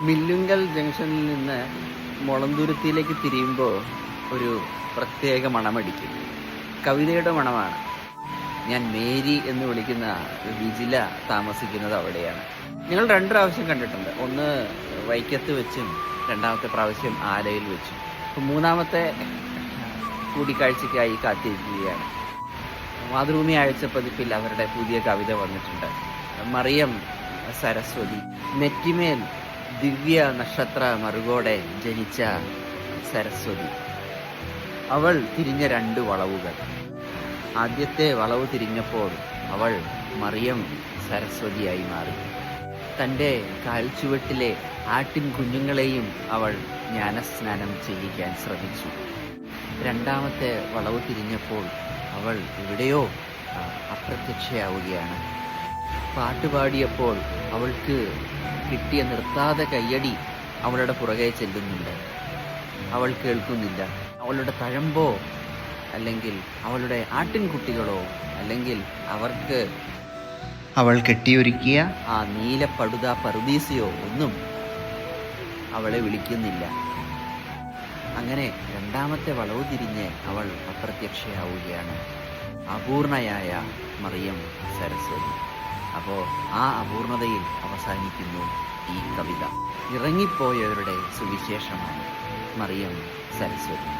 മില്ലുങ്കൽ ജംഗ്ഷനിൽ നിന്ന് മുളന്തുരുത്തിയിലേക്ക് തിരിയുമ്പോൾ ഒരു പ്രത്യേക മണമടിക്കും. കവിതയുടെ മണമാണ്. ഞാൻ മേരി എന്ന് വിളിക്കുന്ന വിജില താമസിക്കുന്നത് അവിടെയാണ്. ഞങ്ങൾ രണ്ട് പ്രാവശ്യം കണ്ടിട്ടുണ്ട്. ഒന്ന് വൈക്കത്ത് വെച്ചും രണ്ടാമത്തെ പ്രാവശ്യം ആലയിൽ വെച്ചും. ഇപ്പം മൂന്നാമത്തെ കൂടിക്കാഴ്ചയ്ക്കായി കാത്തിരിക്കുകയാണ്. മാതൃഭൂമി ആഴ്ച പതിപ്പിൽ അവരുടെ പുതിയ കവിത വന്നിട്ടുണ്ട്. മറിയം സരസ്വതി നെറ്റിമേൽ ദിവ്യ നക്ഷത്ര മറുകോടെ ജനിച്ച സരസ്വതി. അവൾ തിരിഞ്ഞ രണ്ട് വളവുകൾ. ആദ്യത്തെ വളവ് തിരിഞ്ഞപ്പോൾ അവൾ മറിയം സരസ്വതിയായി മാറി. തന്റെ കാൽച്ചുവട്ടിലെ ആട്ടിൻ കുഞ്ഞുങ്ങളെയും അവൾ ജ്ഞാനസ്നാനം ചെയ്യിക്കാൻ ശ്രമിച്ചു. രണ്ടാമത്തെ വളവ് തിരിഞ്ഞപ്പോൾ അവൾ എവിടെയോ അപ്രത്യക്ഷയാവുകയാണ്. പാട്ടുപാടിയപ്പോൾ അവൾക്ക് കിട്ടിയ നിർത്താതെ കയ്യടി അവളുടെ പുറകെ ചെല്ലുന്നുണ്ട്. അവൾ കേൾക്കുന്നില്ല. അവളുടെ തഴമ്പോ അല്ലെങ്കിൽ അവളുടെ ആട്ടിൻകുട്ടികളോ അല്ലെങ്കിൽ അവർക്ക് അവൾ കെട്ടിയൊരുക്കിയ ആ നീല പടുത പറുദീസയോ ഒന്നും അവളെ വിളിക്കുന്നില്ല. അങ്ങനെ രണ്ടാമത്തെ വളവ് തിരിഞ്ഞ് അവൾ അപ്രത്യക്ഷയാവുകയാണ്. അപൂർണയായ മറിയം സരസ്വതി. അപ്പോൾ ആ അപൂർണതയിൽ അവസാനിക്കുന്നു ഈ കവിത. ഇറങ്ങിപ്പോയവരുടെ സുവിശേഷമാണ് മറിയം സരസ്വതി.